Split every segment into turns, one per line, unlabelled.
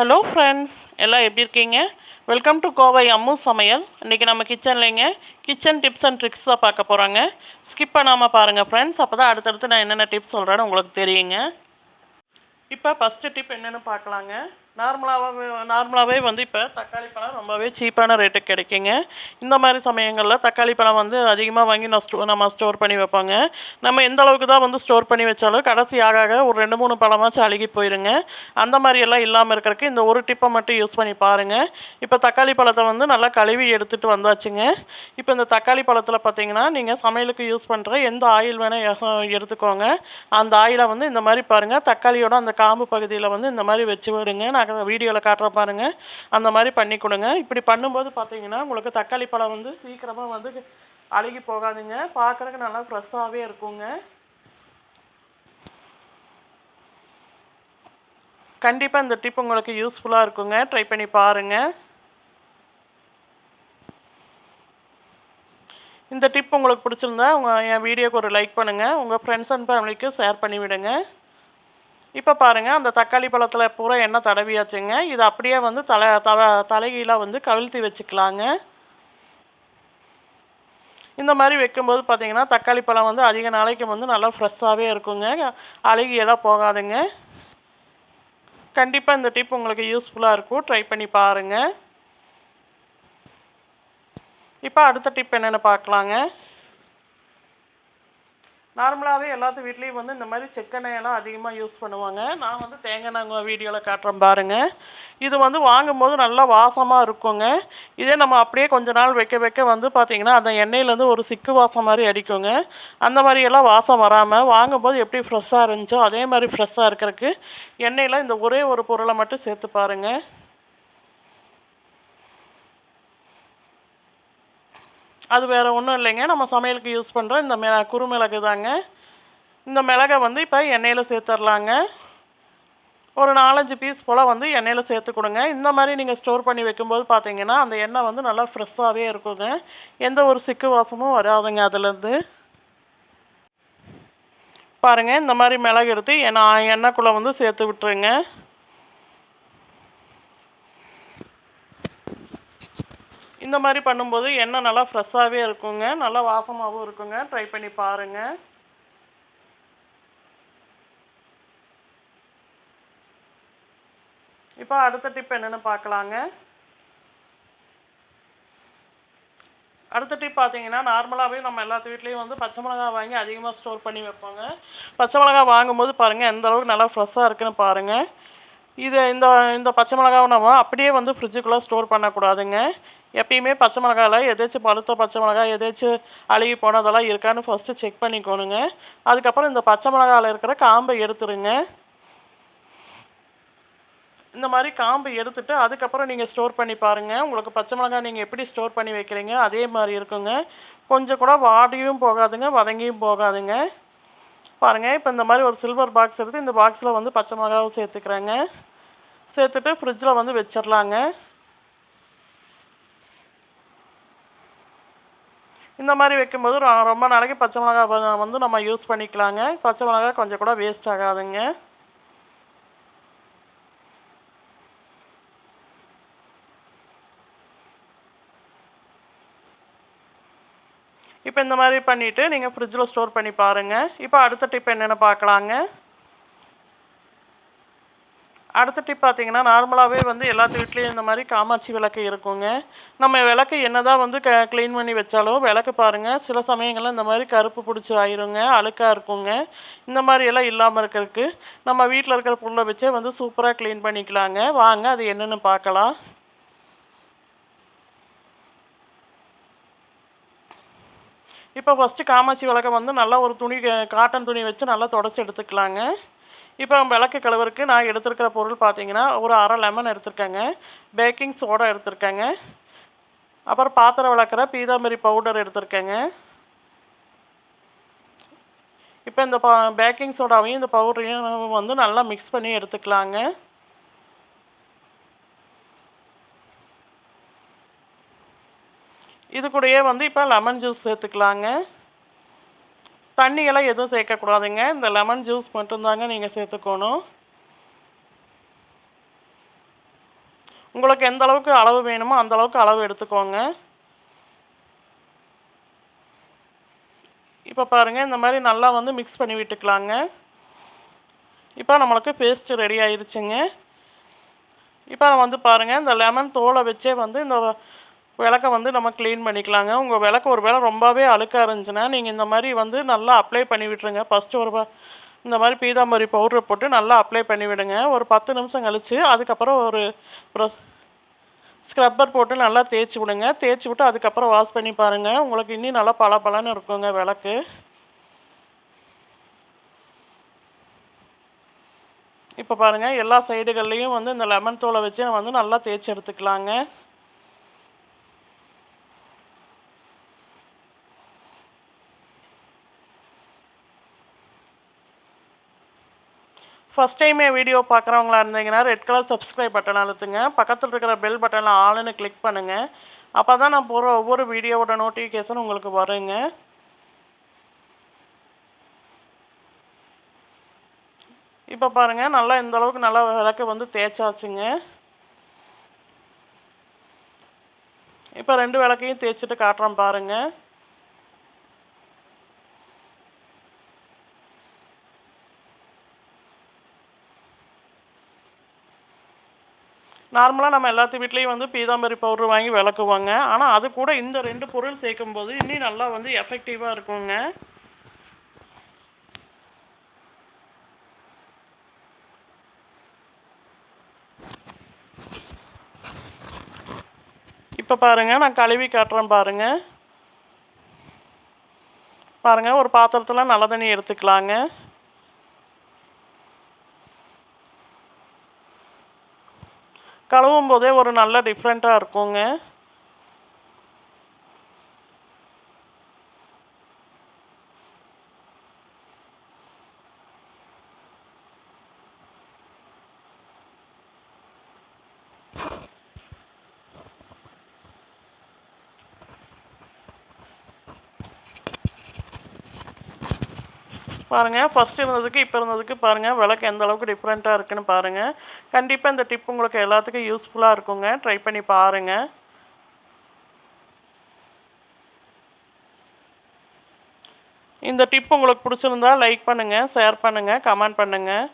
Hello friends எல்லாம் எப்படி இருக்கீங்க? வெல்கம் டு கோவை அம்மு சமையல். இன்றைக்கி நம்ம கிச்சன்லேங்க கிச்சன் டிப்ஸ் அண்ட் ட்ரிக்ஸ் தான் பார்க்க போகிறாங்க ஸ்கிப் பண்ணாமல் பாருங்கள் ஃப்ரெண்ட்ஸ் அப்போ தான் அடுத்தடுத்து நான் என்னென்ன டிப்ஸ் சொல்கிறேன்னு உங்களுக்கு தெரியுங்க. இப்போ ஃபஸ்ட்டு டிப் என்னென்னு பார்க்கலாங்க. நார்மலாகவே நார்மலாகவே வந்து இப்போ தக்காளி பழம் ரொம்பவே சீப்பான ரேட்டுக்கு கிடைக்குங்க. இந்த மாதிரி சமயங்களில் தக்காளி பழம் வந்து அதிகமாக வாங்கி நான் ஸ்டோ நம்ம ஸ்டோர் பண்ணி வைப்போங்க. நம்ம எந்த அளவுக்கு தான் வந்து ஸ்டோர் பண்ணி வச்சாலும் கடைசி ஆக ஆக ஒரு ரெண்டு மூணு பழமாச்சும் அழுகி போயிருங்க. அந்த மாதிரியெல்லாம் இல்லாமல் இருக்கிறதுக்கு இந்த ஒரு டிப்பை மட்டும் யூஸ் பண்ணி பாருங்கள் இப்போ தக்காளி பழத்தை வந்து நல்லா கழுவி எடுத்துகிட்டு வந்தாச்சுங்க. இப்போ இந்த தக்காளி பழத்தில் பார்த்தீங்கன்னா நீங்கள் சமையலுக்கு யூஸ் பண்ணுற எந்த ஆயில் வேணால் எடுத்துக்கோங்க. அந்த ஆயிலை வந்து இந்த மாதிரி பாருங்கள் தக்காளியோட அந்த காம்பு பகுதியில் வந்து இந்த மாதிரி வச்சு விடுங்க. நான் வீடியோவில் காட்டுற பாருங்க. அந்த மாதிரி பண்ணி கொடுங்க. இப்படி பண்ணும்போது பார்த்தீங்கன்னா உங்களுக்கு தக்காளி பழம் வந்து சீக்கிரமாக வந்து அழுகி போகாதுங்க. பார்க்குறதுக்கு நல்லா ஃப்ரெஷ்ஷாகவே இருக்குங்க. கண்டிப்பாக இந்த டிப் உங்களுக்கு யூஸ்ஃபுல்லாக இருக்குங்க. ட்ரை பண்ணி பாருங்கள் இந்த டிப் உங்களுக்கு பிடிச்சிருந்தா உங்கள் என் வீடியோக்கு ஒரு லைக் பண்ணுங்கள் உங்கள் ஃப்ரெண்ட்ஸ் அண்ட் ஃபேமிலிக்கு ஷேர் பண்ணிவிடுங்க இப்போ பாருங்கள் அந்த தக்காளி பழத்தில் பூரா எண்ணெய் தடவியாச்சுங்க. இது அப்படியே வந்து தலை தலை தலைகீழாக வந்து கவிழ்த்தி வச்சுக்கலாங்க. இந்த மாதிரி வைக்கும்போது பார்த்தீங்கன்னா தக்காளி பழம் வந்து அதிக நாளைக்கு வந்து நல்லா ஃப்ரெஷ்ஷாகவே இருக்குங்க. அழுகியெல்லாம் போகாதுங்க. கண்டிப்பாக இந்த டிப் உங்களுக்கு யூஸ்ஃபுல்லாக இருக்கும். ட்ரை பண்ணி பாருங்கள் இப்போ அடுத்த டிப் என்னென்னு பார்க்கலாங்க நார்மலாகவே எல்லாத்து வீட்லேயும் வந்து இந்த மாதிரி செக்கெண்ணெயெல்லாம் அதிகமாக யூஸ் பண்ணுவாங்க. நான் வந்து தேங்காய் நாங்கள் வீடியோவில் காட்டுறேன் பாருங்கள் இது வந்து வாங்கும்போது நல்லா வாசமாக இருக்குங்க. இதே நம்ம அப்படியே கொஞ்ச நாள் வைக்க வைக்க வந்து பார்த்திங்கன்னா அந்த எண்ணெயிலேருந்து ஒரு சிக்கு வாசம் மாதிரி அடிக்குங்க. அந்த மாதிரியெல்லாம் வாசம் வராமல் வாங்கும்போது எப்படி ஃப்ரெஷ்ஷாக இருந்துச்சோ அதே மாதிரி ஃப்ரெஷ்ஷாக இருக்கிறதுக்கு எண்ணெயில் இந்த ஒரே ஒரு பொருளை மட்டும் சேர்த்து பாருங்கள் அது வேறு ஒன்றும் இல்லைங்க. நம்ம சமையலுக்கு யூஸ் பண்ணுற இந்த மிள குறுமிளகு தாங்க. இந்த மிளகை வந்து இப்போ எண்ணெயில் சேர்த்துர்லாங்க. ஒரு நாலஞ்சு பீஸ் போல் வந்து எண்ணெயில் சேர்த்து கொடுங்க. இந்த மாதிரி நீங்கள் ஸ்டோர் பண்ணி வைக்கும்போது பார்த்தீங்கன்னா அந்த எண்ணெய் வந்து நல்லா ஃப்ரெஷ்ஷாகவே இருக்குங்க. எந்த ஒரு சிக்கு வாசமும் வராதுங்க அதுலேருந்து. பாருங்கள் இந்த மாதிரி மிளகு எடுத்து எண்ணெய் எண்ணெய்க்குள்ளே வந்து சேர்த்து விட்டுருங்க. இந்த மாதிரி பண்ணும்போது எண்ணெய் நல்லா ஃப்ரெஷ்ஷாகவே இருக்குங்க. நல்லா வாசமாகவும் இருக்குங்க. ட்ரை பண்ணி பாருங்கள் இப்போ அடுத்த டிப் என்னென்னு பார்க்கலாங்க. அடுத்த டிப் பார்த்தீங்கன்னா நார்மலாகவே நம்ம எல்லாத்து வீட்லேயும் வந்து பச்சை மிளகா வாங்கி அதிகமாக ஸ்டோர் பண்ணி வைப்பாங்க. பச்சை மிளகா வாங்கும்போது பாருங்கள் எந்த அளவுக்கு நல்லா ஃப்ரெஷ்ஷாக இருக்குன்னு பாருங்கள் இது இந்த இந்த பச்சை மிளகாவை நம்ம அப்படியே வந்து ஃப்ரிட்ஜுக்குள்ளே ஸ்டோர் பண்ணக்கூடாதுங்க. எப்பயுமே பச்சை மிளகாயில் எதாச்சும் பழுத்த பச்சை மிளகாய் எதாச்சும் அழுகி போனதெல்லாம் இருக்கான்னு ஃபஸ்ட்டு செக் பண்ணிக்கோணுங்க. அதுக்கப்புறம் இந்த பச்சை மிளகாயில் இருக்கிற காம்பை எடுத்துருங்க. இந்த மாதிரி காம்பு எடுத்துட்டு அதுக்கப்புறம் நீங்கள் ஸ்டோர் பண்ணி பாருங்கள் உங்களுக்கு பச்சை மிளகாய் நீங்கள் எப்படி ஸ்டோர் பண்ணி வைக்கிறீங்க அதே மாதிரி இருக்குங்க. கொஞ்சம் கூட வாடியும் போகாதுங்க வதங்கியும் போகாதுங்க. பாருங்கள் இப்போ இந்த மாதிரி ஒரு சில்வர் பாக்ஸ் எடுத்து இந்த பாக்ஸில் வந்து பச்சை மிளகாவும் சேர்த்துக்கிறேங்க. சேர்த்துட்டு ஃப்ரிட்ஜில் வந்து வச்சிடலாங்க இந்த மாதிரி வைக்கும்போது ரொம்ப நாளைக்கு பச்சை மிளகா வந்து நம்ம யூஸ் பண்ணிக்கலாங்க. பச்சை மிளகா கொஞ்சம் கூட வேஸ்ட் ஆகாதுங்க. இப்போ இந்த மாதிரி பண்ணிவிட்டு நீங்கள் ஃப்ரிட்ஜில் ஸ்டோர் பண்ணி பாருங்கள் இப்போ அடுத்த டிப் என்னென்னு பார்க்கலாங்க அடுத்த டிப் பார்த்தீங்கன்னா நார்மலாகவே வந்து எல்லாத்து வீட்லேயும் இந்த மாதிரி காமாட்சி விளக்கு இருக்குங்க. நம்ம விளக்கு என்ன தான் வந்து க க்ளீன் பண்ணி வச்சாலும் விளக்கு பாருங்கள் சில சமயங்களில் இந்த மாதிரி கருப்பு பிடிச்சி ஆயிருங்க அழுக்காக இருக்குங்க. இந்த மாதிரி எல்லாம் இல்லாமல் இருக்கிறதுக்கு நம்ம வீட்டில் இருக்கிற புல்லை வச்சே வந்து சூப்பராக க்ளீன் பண்ணிக்கலாங்க. வாங்க அது என்னென்னு பார்க்கலாம். இப்போ ஃபஸ்ட்டு காமாட்சி விளக்கை வந்து நல்லா ஒரு துணி காட்டன் துணி வச்சு நல்லா தொடச்சி எடுத்துக்கலாங்க. இப்போ விளக்கு கலவருக்கு நான் எடுத்துருக்கிற பொருள் பார்த்தீங்கன்னா ஒரு அரை லெமன் எடுத்திருக்கேங்க. பேக்கிங் சோடா எடுத்திருக்கேங்க. அப்புறம் பாத்திரம் விளக்குற பீதாம்பரி பவுடர் எடுத்திருக்கேங்க. இப்போ இந்த பா பேக்கிங் சோடாவையும் இந்த பவுடரையும் வந்து நல்லா மிக்ஸ் பண்ணி எடுத்துக்கலாங்க. இது கூடயே வந்து இப்போ லெமன் ஜூஸ் சேர்த்துக்கலாங்க. தண்ணியெல்லாம் எதுவும் சேர்க்கக்கூடாதுங்க. இந்த லெமன் ஜூஸ் மட்டும்தாங்க நீங்கள் சேர்த்துக்கணும். உங்களுக்கு எந்த அளவுக்கு அளவு வேணுமோ அந்த அளவுக்கு அளவு எடுத்துக்கோங்க. இப்போ பாருங்கள் இந்த மாதிரி நல்லா வந்து மிக்ஸ் பண்ணி விட்டுக்கலாங்க. இப்போ நம்மளுக்கு பேஸ்ட்டு ரெடி ஆயிடுச்சுங்க இப்போ வந்து பாருங்கள் இந்த லெமன் தோலை வச்சே வந்து இந்த விளக்க வந்து நம்ம க்ளீன் பண்ணிக்கலாங்க. உங்கள் விளக்கு ஒரு வேளை ரொம்பவே அழுக்காக இருந்துச்சுன்னா நீங்கள் இந்த மாதிரி வந்து நல்லா அப்ளை பண்ணி விட்டுருங்க. ஃபஸ்ட்டு ஒரு இந்த மாதிரி பீதாம்பரி பவுட்ரு போட்டு நல்லா அப்ளை பண்ணி விடுங்க. ஒரு பத்து நிமிஷம் கழித்து அதுக்கப்புறம் ஒரு ப்ரஸ் ஸ்க்ரப்பர் போட்டு நல்லா தேய்ச்சி விடுங்க. தேய்ச்சி விட்டு அதுக்கப்புறம் வாஷ் பண்ணி பாருங்கள் உங்களுக்கு இன்னும் நல்லா பல பலன்னு இருக்குங்க விளக்கு. இப்போ பாருங்கள் எல்லா சைடுகள்லேயும் வந்து இந்த லெமன் தூளை வச்சு வந்து நல்லா தேய்ச்சி எடுத்துக்கலாங்க. ஃபஸ்ட் டைமே வீடியோ பார்க்குறவங்களா இருந்தீங்கன்னா ரெட் கலர் சப்ஸ்கிரைப் பட்டன் அழுத்துங்க. பக்கத்தில் இருக்கிற பெல் பட்டனில் ஆளுன்னு கிளிக் பண்ணுங்கள் அப்போ தான் நான் போகிற ஒவ்வொரு வீடியோவோட நோட்டிஃபிகேஷன் உங்களுக்கு வருங்க. இப்போ பாருங்கள் நல்லா இந்த அளவுக்கு நல்லா விளக்கு வந்து தேய்ச்சாச்சுங்க. இப்போ ரெண்டு விளக்கையும் தேய்ச்சிட்டு காட்டுறேன் பாருங்கள் நார்மலாக நம்ம எல்லாத்து வீட்லேயும் வந்து பீதாம்பரி பவுடர் வாங்கி விளக்குவாங்க. ஆனால் அது கூட இந்த ரெண்டு பொருள் சேர்க்கும்போது இன்னும் நல்லா வந்து எஃபெக்டிவாக இருக்குங்க. இப்போ பாருங்கள் நான் கழுவி காட்டுறேன் பாருங்கள் பாருங்கள் ஒரு பாத்திரத்தில் நல்ல தண்ணி எடுத்துக்கலாங்க. கழுவும் போதே ஒரு நல்ல டிஃப்ரெண்ட்டாக இருக்குங்க. பாருங்கள் ஃபஸ்ட் இருந்ததுக்கு இப்போ இருந்ததுக்கு பாருங்கள் விளக்கு எந்த அளவுக்கு டிஃப்ரெண்ட்டாக இருக்குன்னு பாருங்கள் கண்டிப்பாக இந்த டிப் உங்களுக்கு எல்லாத்துக்கும் யூஸ்ஃபுல்லாக இருக்குங்க. ட்ரை பண்ணி பாருங்கள் இந்த டிப் உங்களுக்கு பிடிச்சிருந்தா லைக் பண்ணுங்கள் ஷேர் பண்ணுங்கள் கமெண்ட் பண்ணுங்கள்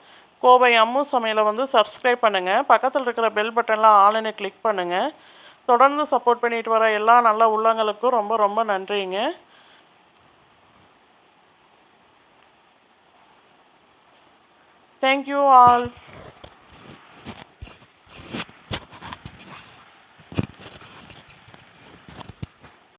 கோவை அம்மு சமையலை வந்து சப்ஸ்கிரைப் பண்ணுங்கள் பக்கத்தில் இருக்கிற பெல் பட்டன்லாம் ஆளுன்னு கிளிக் பண்ணுங்கள் தொடர்ந்து சப்போர்ட் பண்ணிட்டு வர எல்லா நல்ல உள்ளங்களுக்கும் ரொம்ப ரொம்ப நன்றிங்க. Thank you all.